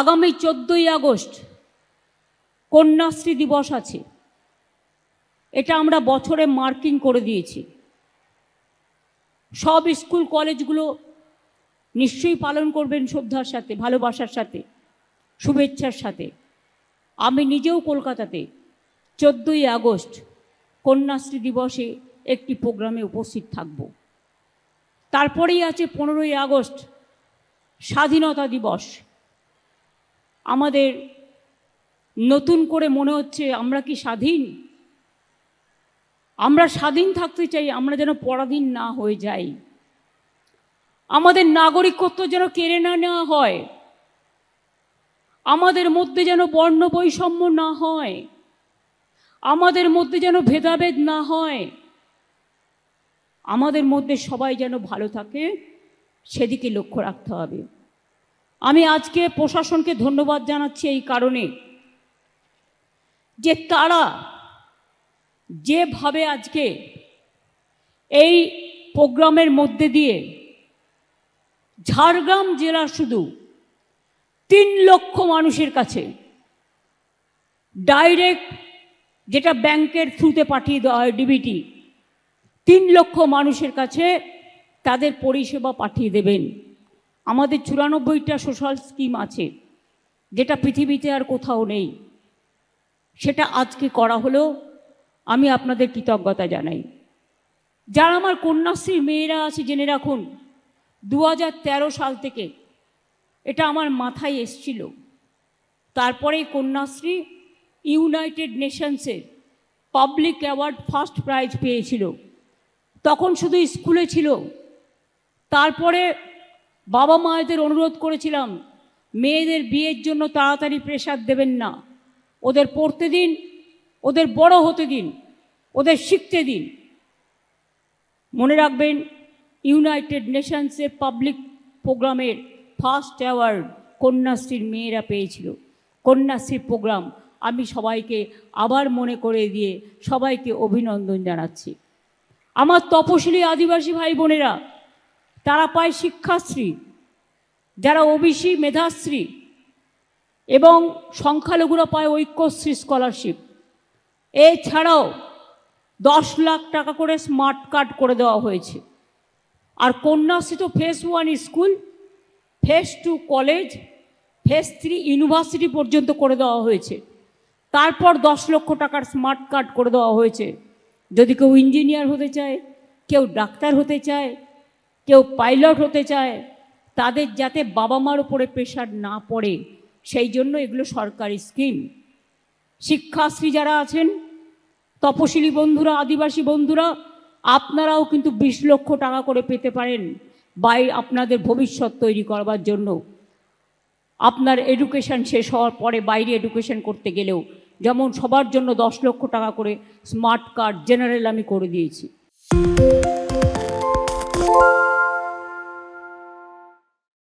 আগামী চোদ্দোই আগস্ট কন্যাশ্রী দিবস আছে। এটা আমরা বছরে মার্কিং করে দিয়েছি। সব স্কুল কলেজগুলো নিশ্চয়ই পালন করবেন শ্রদ্ধার সাথে, ভালোবাসার সাথে, শুভেচ্ছার সাথে। আমি নিজেও কলকাতাতে চোদ্দোই আগস্ট কন্যাশ্রী দিবসে একটি প্রোগ্রামে উপস্থিত থাকব। তারপরেই আছে পনেরোই আগস্ট স্বাধীনতা দিবস। আমাদের নতুন করে মনে হচ্ছে আমরা কি স্বাধীন? আমরা স্বাধীন থাকতে চাই, আমরা যেন পরাধীন না হয়ে যাই। আমাদের নাগরিকত্ব যেন কেড়ে না নেওয়া হয়। আমাদের মধ্যে যেন বর্ণ বৈষম্য না হয়। আমাদের মধ্যে যেন ভেদাভেদ না হয়। আমাদের মধ্যে সবাই যেন ভালো থাকে, সেদিকে লক্ষ্য রাখতে হবে। আমি আজকে প্রশাসনকে ধন্যবাদ জানাচ্ছি এই কারণে যে তারা যেভাবে আজকে এই প্রোগ্রামের মধ্যে দিয়ে ঝাড়গ্রাম জেলা শুধু তিন লক্ষ মানুষের কাছে ডাইরেক্ট যেটা ব্যাংকের থ্রুতে পাঠিয়ে দেওয়া হয় ডিবিটি, তিন লক্ষ মানুষের কাছে তাদের পরিষেবা পাঠিয়ে দেবেন। আমাদের চুরানব্বইটা সোশ্যাল স্কিম আছে, যেটা পৃথিবীতে আর কোথাও নেই। সেটা আজকে করা হলো, আমি আপনাদের কৃতজ্ঞতা জানাই। যারা আমার কন্যাশ্রীর মেয়েরা আছে, জেনে রাখুন দু হাজার তেরো সাল থেকে এটা আমার মাথায় এসছিল। তারপরে কন্যাশ্রী ইউনাইটেড নেশনসের পাবলিক অ্যাওয়ার্ড ফার্স্ট প্রাইজ পেয়েছিল। তখন শুধু স্কুলে ছিল। তারপরে বাবা মায়েদের অনুরোধ করেছিলাম, মেয়েদের বিয়ের জন্য তাড়াতাড়ি প্রেশার দেবেন না। ওদের পড়তে দিন, ওদের বড় হতে দিন, ওদের শিখতে দিন। মনে রাখবেন ইউনাইটেড নেশনসের পাবলিক প্রোগ্রামের ফার্স্ট অ্যাওয়ার্ড কন্যাশ্রীর মেয়েরা পেয়েছিল। কন্যাশ্রী প্রোগ্রাম আমি সবাইকে আবার মনে করে দিয়ে সবাইকে অভিনন্দন জানাচ্ছি। আমার তপশিলি আদিবাসী ভাই বোনেরা তারা পায় শিক্ষাশ্রী, যারা ওবিসি মেধাশ্রী এবং সংখ্যালঘুরা পায় ঐক্যশ্রী স্কলারশিপ এছাড়াও দশ লাখ টাকা করে স্মার্ট কার্ড করে দেওয়া হয়েছে। আর কন্যাশ্রী তো phase one school phase two college phase three university পর্যন্ত করে দেওয়া হয়েছে। তারপর দশ লক্ষ টাকার স্মার্ট কার্ড করে দেওয়া হয়েছে। যদি কেউ ইঞ্জিনিয়ার হতে চায়, কেউ ডাক্তার হতে চায় কেউ পাইলট হতে চায়, তাদের যাতে বাবা মার উপরে প্রেশার না পড়ে, সেই জন্য এগুলো সরকারি স্কিম শিক্ষাশ্রী যারা আছেন, তপশিলি বন্ধুরা, আদিবাসী বন্ধুরা, আপনারাও কিন্তু বিশ লক্ষ টাকা করে পেতে পারেন বাই আপনাদের ভবিষ্যৎ তৈরি করবার জন্য। আপনার এডুকেশন শেষ হওয়ার পরে বাইরে এডুকেশন করতে গেলেও, যেমন সবার জন্য দশ লক্ষ টাকা করে স্মার্ট কার্ড জেনারেল আমি করে দিয়েছি।